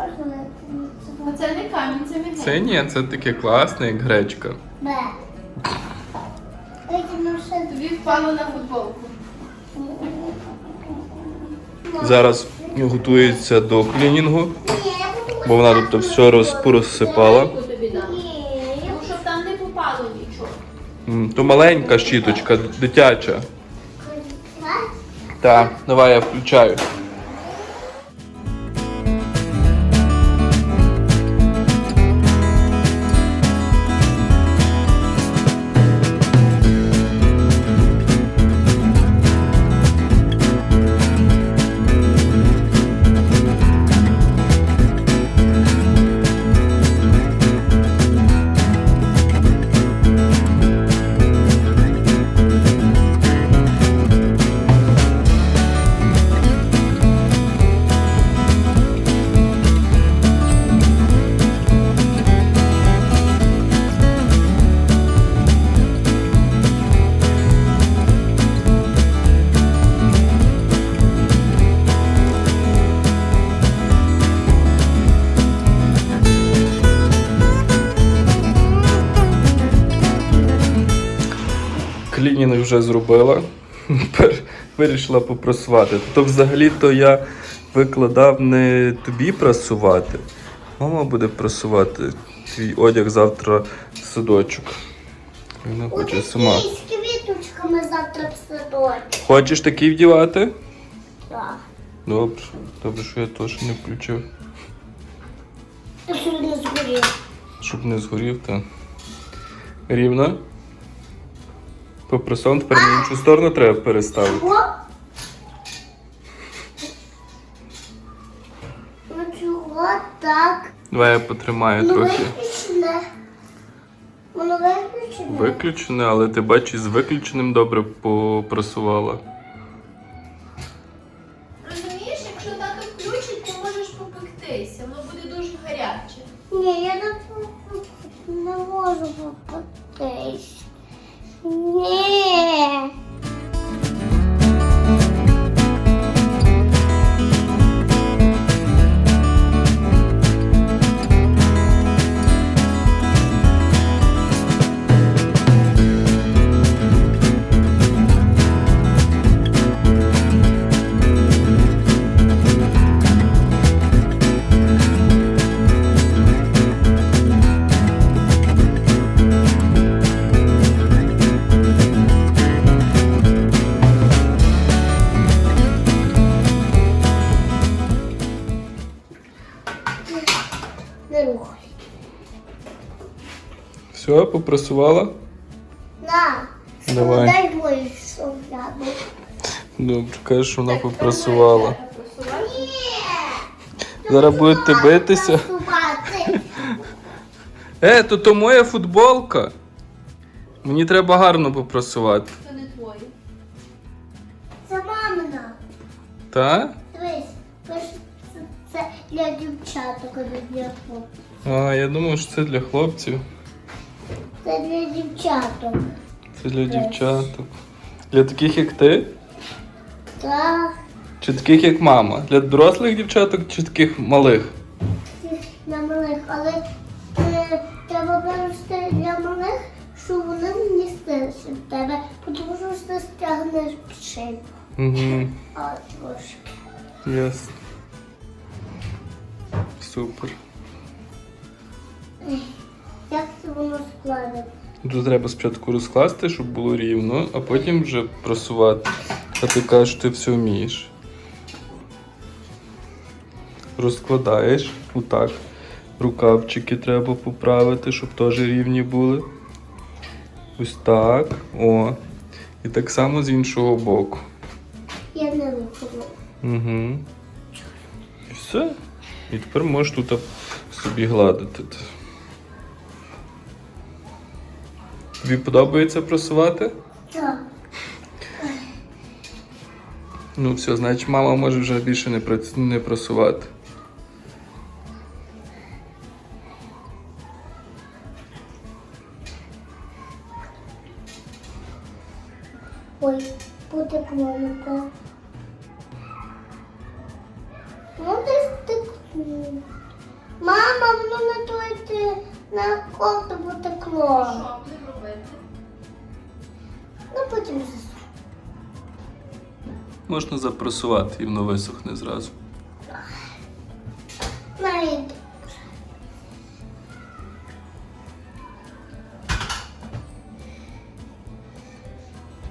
А це не камінь, це мігель. Це ні, це таке класне, як гречка. Б. Викину ще Тобі впало на футболку. Зараз готується до клінінгу, бо вона тут все роз- порозсипала. Яку тобі дам? Ну, щоб там не попало нічого. М, То маленька щіточка, дитяча. Так, давай я включаю. Клінінг вже зробила. Вирішила попрасувати. То взагалі-то я викладав не тобі прасувати. Мама буде прасувати твій одяг завтра в садочок. Вона хоче сама. З квіточками завтра в садочок. Хочеш такий вдівати? Так. Добре. Добре, що я теж не включив. Ти сьогодні згорів. Щоб не згорів, та. Рівно. Попросом тепер на іншу сторону треба переставити. О! Ну чого так? Давай я потримаю Ну трохи. виключене. Воно виключене. Виключене, але ти бачиш, з виключеним добре попрасувала. Розумієш, якщо тато включить, то можеш попектися. Воно буде дуже гаряче. Ні, я не, можу попитись. Ні. Попрасувала? На. Давай. Дай мою шовляну. Добре, кажеш, що вона попрасувала. Ні. Зараз будете битися. Е, то то моя футболка. Мені треба гарно попрасувати. Це не твоє. Це мамина. Та? Дивись, це, це для дівчаток, а не для хлопців. А, я думав, що це для хлопців. Це для дівчаток. Це для дівчаток. Для таких, як ти? Так, Чи таких, як мама? Для дорослих дівчаток чи таких малих? для малих, але е, треба вирости для малих, щоб вони не містилися в тебе, тому що ти стягнеш шию. Угу. А трошки. Ясно. Супер. Як це воно складено? Тут треба спочатку розкласти, щоб було рівно, а потім вже просувати. А ти кажеш, ти все вмієш. Розкладаєш отак. Рукавчики треба поправити, щоб теж рівні були. Ось так. О. І так само з іншого боку. Я не виходила. Угу. І все. І тепер можеш тут собі гладити. Тобі подобається просувати? Так. Ну, все, значить, мама може вже більше не, прац- не просувати. Ой, потекло не так. Ну, десь м, Мама, воно на той на кофту робити? Ну потім засуну. Можна запресувати і воно висохне зразу. Навіть.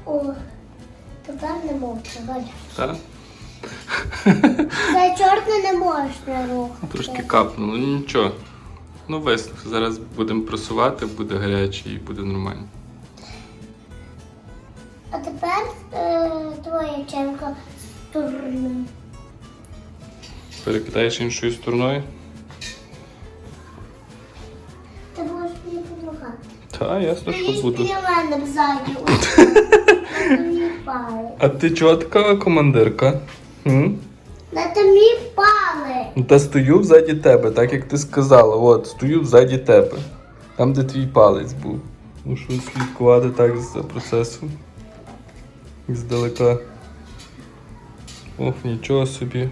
О, тепер не можна, Валя. Так? Це чорне не можна рухати. Трошки капнуло, ну нічого. Ну висох. Зараз будемо пресувати, буде гаряче і буде нормально. А тепер е, твоя черга з турним. Перекидаєш іншою стороною. Ти будеш мені допомагати. Та, ясно, що буду. біля мене ззаді. А ти чого така командирка? М? На тобі палець. Ну, Та стою взаді тебе, так як ти сказала. От, стою взаді тебе. Там, де твій палець був. Мушу слідкувати так за процесом. Здалека. Ох, нічого собі.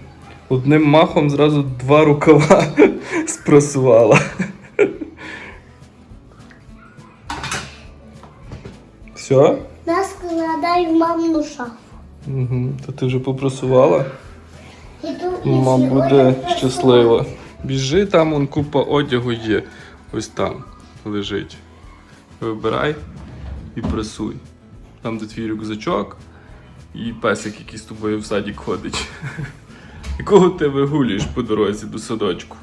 Одним махом зразу два рукава спросувала. Все? Нас складай в мамну шафу. Угу. То ти вже попросувала? Мама буде щаслива. Біжи, там он купа одягу є. Ось там лежить. Вибирай і пресуй. Там де твій рюкзачок і песик, який з тобою в садік ходить. Якого ти вигулюєш по дорозі до садочку?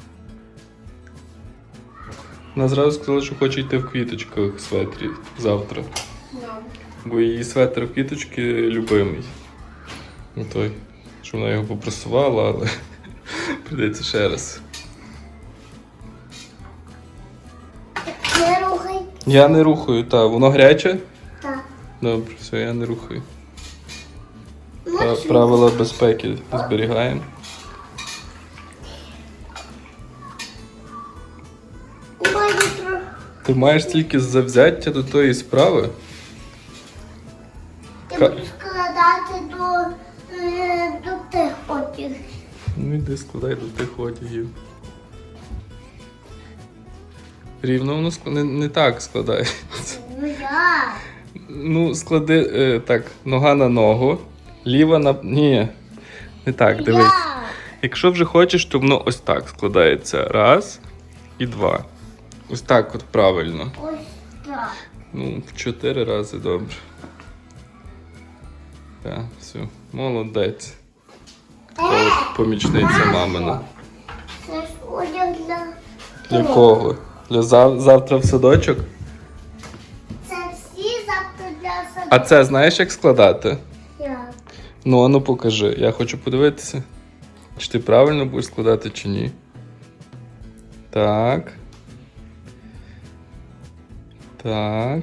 Вона зразу сказала, що хоче йти в квіточках светрі завтра. Бо її светр в квіточки любимий. Ну той, що вона його попросувала, але прийдеться ще раз. Не рухай. Я не рухаю, та воно гаряче? Добре, все, я не рухаю. Ну, Пра- Правила безпеки зберігаємо. Ти маєш тільки завзяття до тої справи. Я Ка- буду складати до, е, до тих потів. Ну йди складай до тих одягів. Рівно воно ск- не, не так складається. Ну я. Ну, склади е, так, нога на ногу, ліва на. Ні. Не так, дивись. Якщо вже хочеш, то воно ось так складається. Раз і два. Ось так от правильно. Ось так. Ну, в чотири рази добре. Так, все, молодець. От помічниця мамина. Це ж одяг для. Для кого? Для зав- завтра в садочок? А це знаєш, як складати? Я. Ну, ану покажи. Я хочу подивитися. Чи ти правильно будеш складати, чи ні. Так. Так.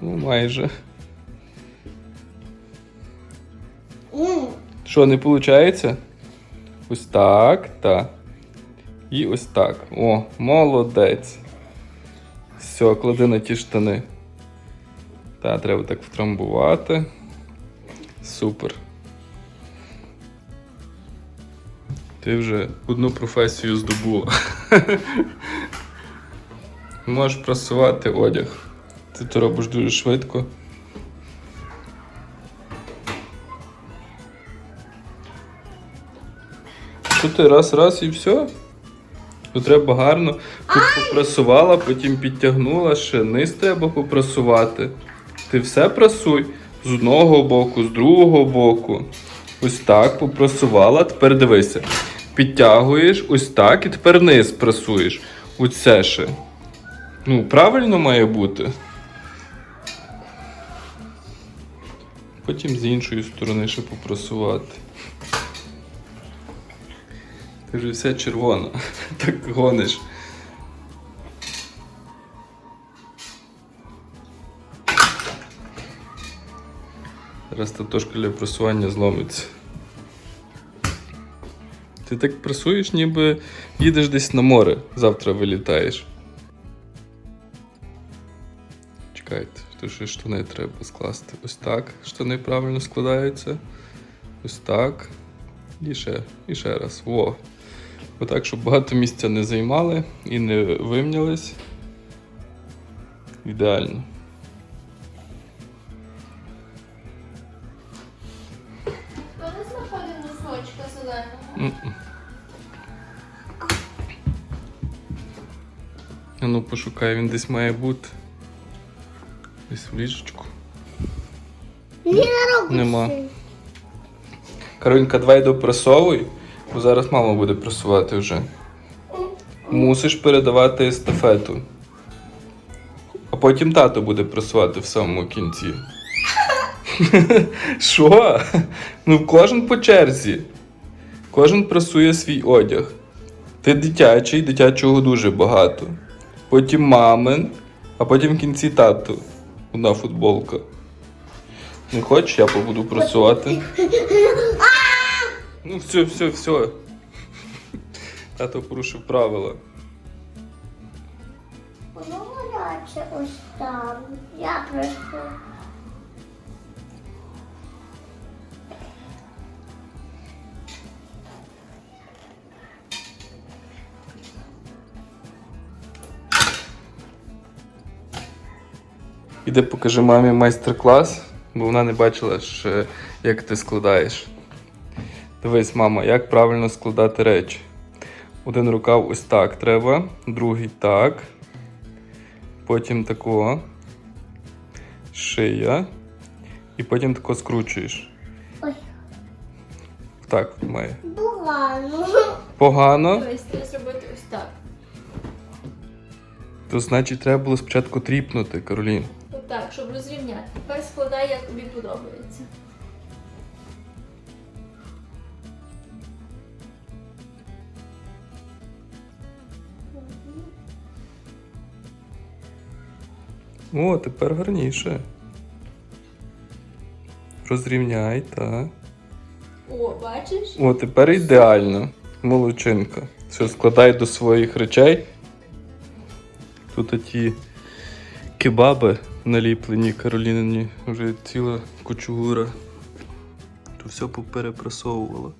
Ну, майже. Що, не виходить? Ось так, так. І ось так. О, молодець. Все, клади на ті штани. Так, треба так втрамбувати. Супер. Ти вже одну професію здобула. Можеш прасувати одяг. Ти то робиш дуже швидко. Що ти раз, раз і все? Тут треба гарно. Тут попрасувала, потім підтягнула, ще низ треба попрасувати. Ти все прасуй з одного боку, з другого боку. Ось так попрасувала. Тепер дивися. Підтягуєш ось так і тепер низ прасуєш. Оце ще. Ну, правильно має бути. Потім з іншої сторони ще попрасувати. Ти вже вся червона. Так гониш. Зараз татошка для просування зломиться. Ти так прасуєш, ніби їдеш десь на море, завтра вилітаєш. Чекайте, то ще штани треба скласти. Ось так. Штани правильно складаються. Ось так. І ще, і ще раз. Во. Отак, щоб багато місця не займали і не вимнялись. Ідеально. Зеленого? А ну пошукай, він десь має бути. Десь в ліжечку. Не робиш. Нема. Каролінка, давай допресовуй, бо зараз мама буде пресувати вже. Мусиш передавати естафету. А потім тато буде пресувати в самому кінці. Що? Ну, кожен по черзі. Кожен пресує свій одяг. Ти дитячий, дитячого дуже багато. Потім мамин, а потім в кінці тато. Одна футболка. Не хочеш, я побуду працювати. Ну, все, все, все. Тато порушив правила. Воно гаряче ось там. Я просто. Іди покажи мамі майстер-клас, бо вона не бачила, ще, як ти складаєш. Дивись, мама, як правильно складати речі. Один рукав ось так треба, другий так. Потім тако. Шия. І потім тако скручуєш. Ой, Так має. погано. Погано, треба зробити ось так. то значить треба було спочатку тріпнути, Каролін. Щоб розрівняти. Тепер складай, як тобі подобається. О, тепер гарніше. Розрівняй, так. О, бачиш? О, тепер ідеально. Молодчинка. Все, складай до своїх речей. Тут ті кебаби наліплені, Каролінині вже ціла кучугура. То все поперепрасовувала.